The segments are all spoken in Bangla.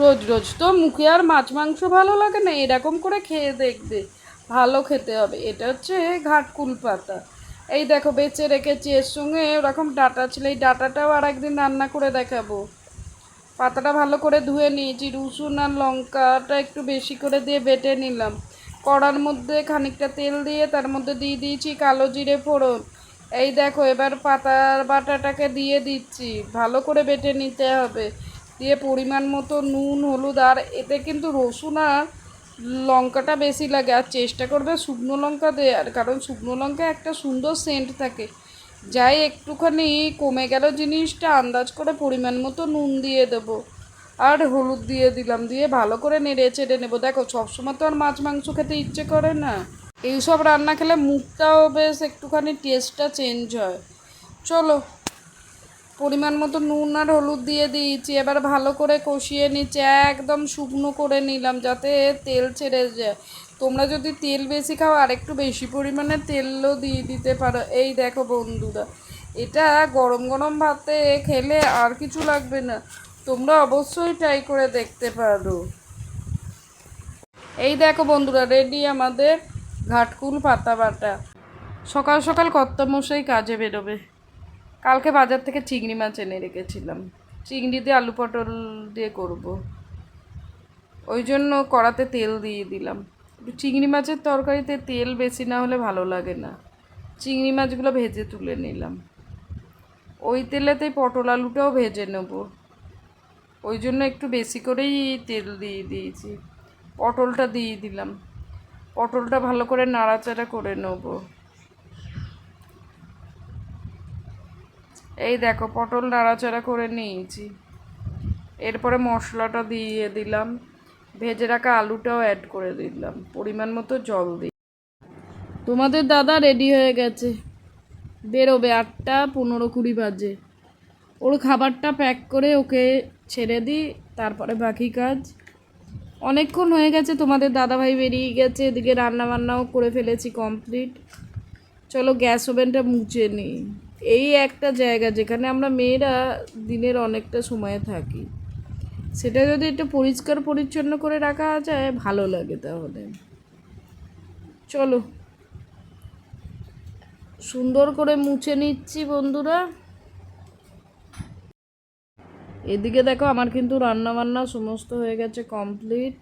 রোজ রোজ তো মুখে আর মাছ মাংস ভালো লাগে না, এরকম করে খেয়ে দেখবে, ভালো খেতে হবে। এটা হচ্ছে ঘাটকুল পাতা। এই দেখো, বেঁচে রেখেছি, এর সঙ্গে ওরকম ডাটা ছিল, এই ডাটাটাও আর একদিন রান্না করে দেখাবো। পাতাটা ভালো করে ধুয়ে নিয়েছি, রসুন আর লঙ্কাটা একটু বেশি করে দিয়ে বেটে নিলাম। কড়ার মধ্যে খানিকটা তেল দিয়ে তার মধ্যে দিয়ে দিয়েছি কালো জিরে ফোড়ন। এই দেখো, এবার পাতার বাটাটাকে দিয়ে দিচ্ছি, ভালো করে বেটে নিতে হবে। দিয়ে পরিমাণ মতো নুন, হলুদ, আর এতে কিন্তু রসুন আর লঙ্কাটা বেশি লাগে। আর চেষ্টা করবে শুকনো লঙ্কা দেওয়ার, কারণ শুকনো লঙ্কা একটা সুন্দর সেন্ট থাকে। যাই একটুখানি কমে গেল জিনিসটা, আন্দাজ করে পরিমাণ মতো নুন দিয়ে দেবো। আর হলুদ দিয়ে দিলাম, দিয়ে ভালো করে নেড়ে চেড়ে নেব। দেখো, সবসময় তো আর মাছ, মাংস খেতে ইচ্ছে করে না। এইসব রান্না খেলে মুখটাও বেশ একটুখানি টেস্টটা চেঞ্জ হয়। চলো পরিমাণ মতো নুন আর হলুদ দিয়ে দিয়েছি। এবার ভালো করে কষিয়ে নিচ্ছে একদম শুকনো করে নিলাম যাতে তেল ছেড়ে যায়। তোমরা যদি তেল বেশি খাও, আর একটু বেশি পরিমাণে তেলও দিয়ে দিতে পারো। এই দেখো বন্ধুরা, এটা গরম গরম ভাতে খেলে আর কিছু লাগবে না। তোমরা অবশ্যই ট্রাই করে দেখতে পারো। এই দেখো বন্ধুরা রেডি আমাদের ঘাটকুল পাতা বাটা সকাল সকাল কর্তামশাই কাজে বেরোবে। কালকে বাজার থেকে চিংড়ি মাছ এনে রেখেছিলাম। চিংড়ি দিয়ে আলু পটল দিয়ে করব। ওই জন্য কড়াতে তেল দিয়ে দিলাম। চিংড়ি মাছের তরকারিতে তেল বেশি না হলে ভালো লাগে না। চিংড়ি মাছগুলো ভেজে তুলে নিলাম। ওই তেলেতেই পটল আলুটাও ভেজে নেব। ওই জন্য একটু বেশি করেই তেল দিয়ে দিয়েছি। পটলটা দিয়ে দিলাম। পটলটা ভালো করে নাড়াচাড়া করে নেব। এই দেখো, পটল নাড়াচাড়া করে নিয়েছি। এরপরে মশলাটা দিয়ে দিলাম। ভেজে রাখা আলুটাও অ্যাড করে দিলাম। পরিমাণ মতো জল দিই তোমাদের দাদা রেডি হয়ে গেছে। বেরোবে আটটা পনেরো কুড়ি বাজে। ওর খাবারটা প্যাক করে ওকে ছেড়ে দিই, তারপরে বাকি কাজ। অনেকক্ষণ হয়ে গেছে, তোমাদের দাদাভাই বেরিয়ে গেছে। এদিকে রান্না বান্নাও করে ফেলেছি কমপ্লিট চলো গ্যাস ওভেনটা মুছে নিই। এই একটা জায়গা যেখানে আমরা মেয়েরা দিনের অনেকটা সময় থাকি। সেটা যদি একটু পরিষ্কার পরিচ্ছন্ন করে রাখা যায়, ভালো লাগে তাহলে। চলো। সুন্দর করে মুছে নিচ্ছি বন্ধুরা। এদিকে দেখো আমার কিন্তু রান্না বান্না সমস্ত হয়ে গেছে কমপ্লিট।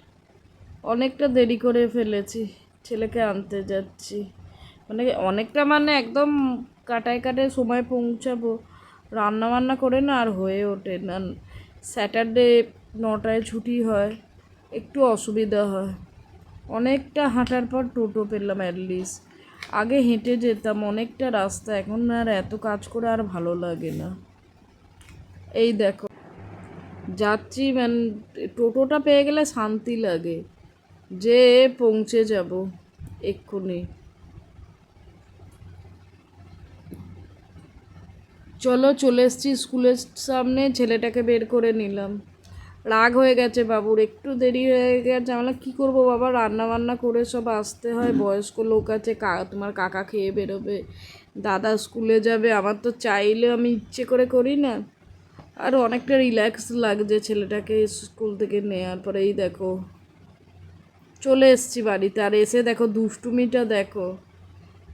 অনেকটা দেরি করে ফেলেছি, ছেলেকে আনতে যাচ্ছি। মানে অনেকটা মানে একদম কাটায় কাটায় সময় পৌঁছাবো। রান্না বান্না করে না আর হয়ে ওঠে না। স্যাটারডে নটায় ছুটি হয়, একটু অসুবিধা হয়। অনেকটা হাঁটার পর টোটো পেলাম অ্যাটলিস্ট আগে হেঁটে যেতাম, অনেকটা রাস্তা। এখন আর এত কাজ করে আর ভালো লাগে না। এই দেখো যাচ্ছি মানে টোটোটা পেয়ে গেলে শান্তি লাগে। যে পৌঁছে যাব, এক্ষুনি। চলো চলে এসছি স্কুলের সামনে, ছেলেটাকে বের করে নিলাম। রাগ হয়ে গেছে বাবুর, একটু দেরি হয়ে গেছে। আমরা কী করব বাবা? রান্না বান্না করে সব আসতে হয়। বয়স্ক লোক আছে, কা, তোমার কাকা খেয়ে বেরোবে, দাদা স্কুলে যাবে। আমার তো চাইলে আমি ইচ্ছে করে করি না। আর অনেকটা রিল্যাক্স লাগছে ছেলেটাকে স্কুল থেকে নেওয়ার পরে এই দেখো। চলে এসছি বাড়িতে। আর এসে দেখো, দুষ্টুমিটা দেখো।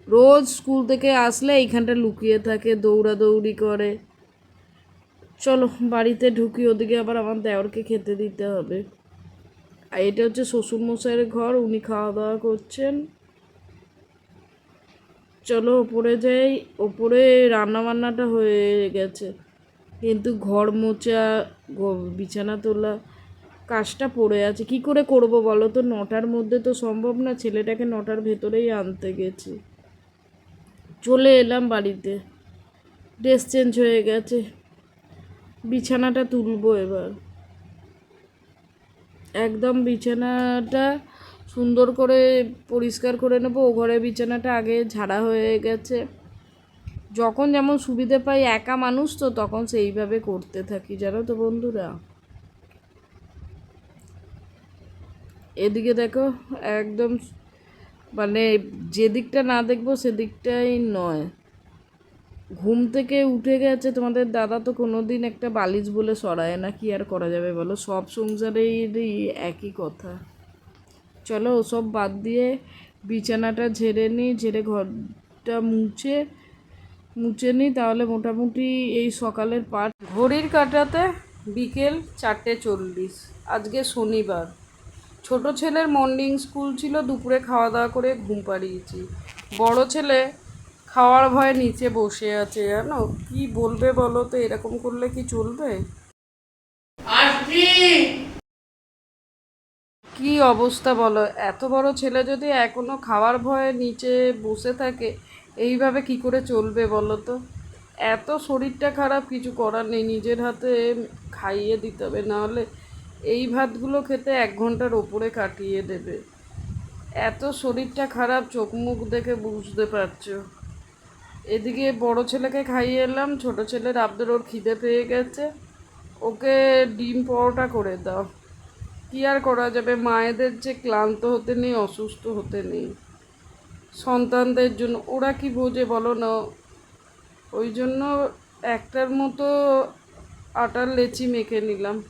রোজ স্কুল থেকে আসলে এইখানটা লুকিয়ে থাকে, দৌড়াদৌড়ি করে। চলো, বাড়িতে ঢুকি, ওদিকে আবার আমার দেওরকে খেতে দিতে হবে। আর এটা হচ্ছে শ্বশুরমশাইয়ের ঘর, উনি খাওয়া দাওয়া করছেন। চলো, ওপরে যাই। ওপরে রান্না বান্নাটা হয়ে গেছে। কিন্তু ঘর মোচা বিছানা তোলা কাজটা পড়ে আছে। কি করে করব বলো তো? নটার মধ্যে তো সম্ভব না। ছেলেটাকে নটার ভেতরেই আনতে গেছি। চলে এলাম বাড়িতে। ড্রেস চেঞ্জ হয়ে গেছে। বিছানাটা তুলবো এবার। একদম বিছানাটা সুন্দর করে পরিষ্কার করে নেব। ও ঘরে বিছানাটা আগে ঝাড়া হয়ে গেছে। যখন যেমন সুবিধে পাই একা মানুষ, তো তখন সেইভাবে করতে থাকি। জানো তো বন্ধুরা? এদিকে দেখো, একদম মানে যে দিকটা না দেখব সেদিকটাই নয়। ঘুম থেকে উঠে গেছে, তোমাদের দাদা তো কোনো দিন একটা বালিশ বলে সরায় না, কি আর করা যাবে বলো? সব সংসারেরই একই কথা। চলো ওসব বাদ দিয়ে বিছানাটা ঝেড়ে নিই, ঝেড়ে ঘরটা মুছে মুছে নিই, তাহলে মোটামুটি এই সকালের পাট ঘড়ির কাটাতে বিকেল চারটে চল্লিশ, আজকে শনিবার। ছোট ছেলের মর্নিং স্কুল ছিল দুপুরে খাওয়া দাওয়া করে ঘুম পাড়িয়েছি। বড় ছেলে খাওয়ার ভয়ে নিচে বসে আছে জানো? কি বলবে বলো তো? এরকম করলে কি চলবে? কি অবস্থা বলো? এত বড় ছেলে যদি এখনও খাওয়ার ভয়ে নিচে বসে থাকে এইভাবে কি করে চলবে বলো তো? এত শরীরটা খারাপ কিছু করার নেই। নিজের হাতে খাইয়ে দিতে হবে নাহলে এই ভাতগুলো খেতে এক ঘণ্টার ওপরে কাটিয়ে দেবে। এত শরীরটা খারাপ, চোখ মুখ দেখে বুঝতে পারছ। এদিকে বড় ছেলেকে খাইয়ে এলাম, ছোট ছেলের আবদের ওর খিদে পেয়ে গেছে। ওকে ডিম পরোটা করে দাও। কি আর করা যাবে? মায়েদের যে ক্লান্ত হতে নেই, অসুস্থ হতে নেই। সন্তানদের জন্য, ওরা কি বোঝে বলো না? ওই জন্য একটার মতো আটার লেচি মেখে নিলাম।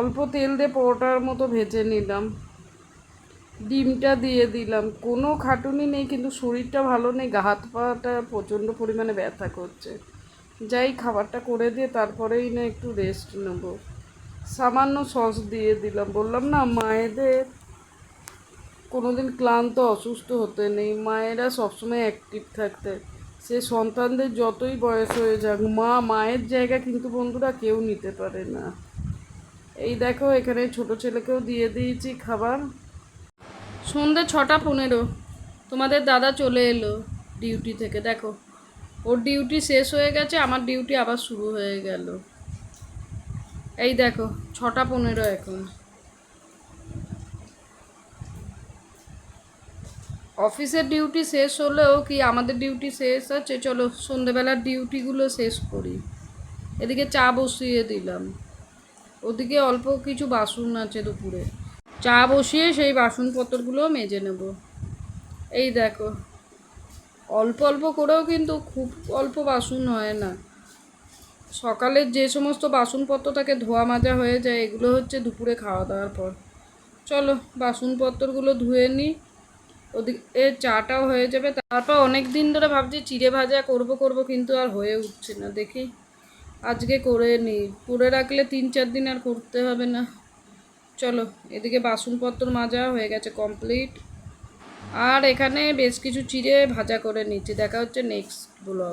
অল্প তেল দিয়ে পরোটার মতো ভেজে নিলাম। ডিমটা দিয়ে দিলাম। কোনো খাটুনি নেই, কিন্তু শরীরটা ভালো নেই, গা হাত পাটা প্রচণ্ড পরিমাণে ব্যথা করছে। যাই খাবারটা করে দিয়ে তারপরেই না একটু রেস্ট নেব। সামান্য সস দিয়ে দিলাম। বললাম না, মায়েদের কোনোদিন ক্লান্ত, অসুস্থ হতে নেই। মায়েরা সবসময় অ্যাক্টিভ থাকতে। সে সন্তানদের যতই বয়স হয়ে যাক, মা, মায়ের জায়গা কিন্তু বন্ধুরা কেউ নিতে পারে না। এই দেখো, এখানে ছোট ছেলেকেও দিয়ে দিয়েছি খাবার। সন্ধ্যে ছটা পনেরো, তোমাদের দাদা চলে এলো ডিউটি থেকে। দেখো, ওর ডিউটি শেষ হয়ে গেছে, আমার ডিউটি আবার শুরু হয়ে গেল। এই দেখো, ছটা পনেরো এখন। অফিসের ডিউটি শেষ হলেও কি আমাদের ডিউটি শেষ আছে? চলো সন্ধেবেলার ডিউটিগুলো শেষ করি। এদিকে চা বসিয়ে দিলাম। ওদিকে অল্প কিছু বাসন আছে দুপুরে। চা বসিয়ে সেই বাসনপত্রগুলো মেজে নেব। এই দেখো, অল্প অল্প করেও কিন্তু খুব অল্প বাসন হয় না। সকালের যে সমস্ত বাসনপত্র তাকে ধোয়া মাজা হয়ে যায়, এগুলো হচ্ছে দুপুরে খাওয়া দাওয়ার পর। চলো, বাসনপত্রগুলো ধুয়ে নিই ওদিকে চাটাও হয়ে যাবে। তারপর অনেক দিন ধরে ভাবছি চিড়ে ভাজা করব করব কিন্তু আর হয়ে উঠছে না। দেখি আজকে করে নিই করে রাখলে তিন চার দিন আর করতে হবে না। চলো, এদিকে বাসনপত্র মাজা হয়ে গেছে কমপ্লিট আর এখানে বেশ কিছু চিড়ে ভাজা করে নিচ্ছি। দেখা হচ্ছে নেক্সট ব্লগ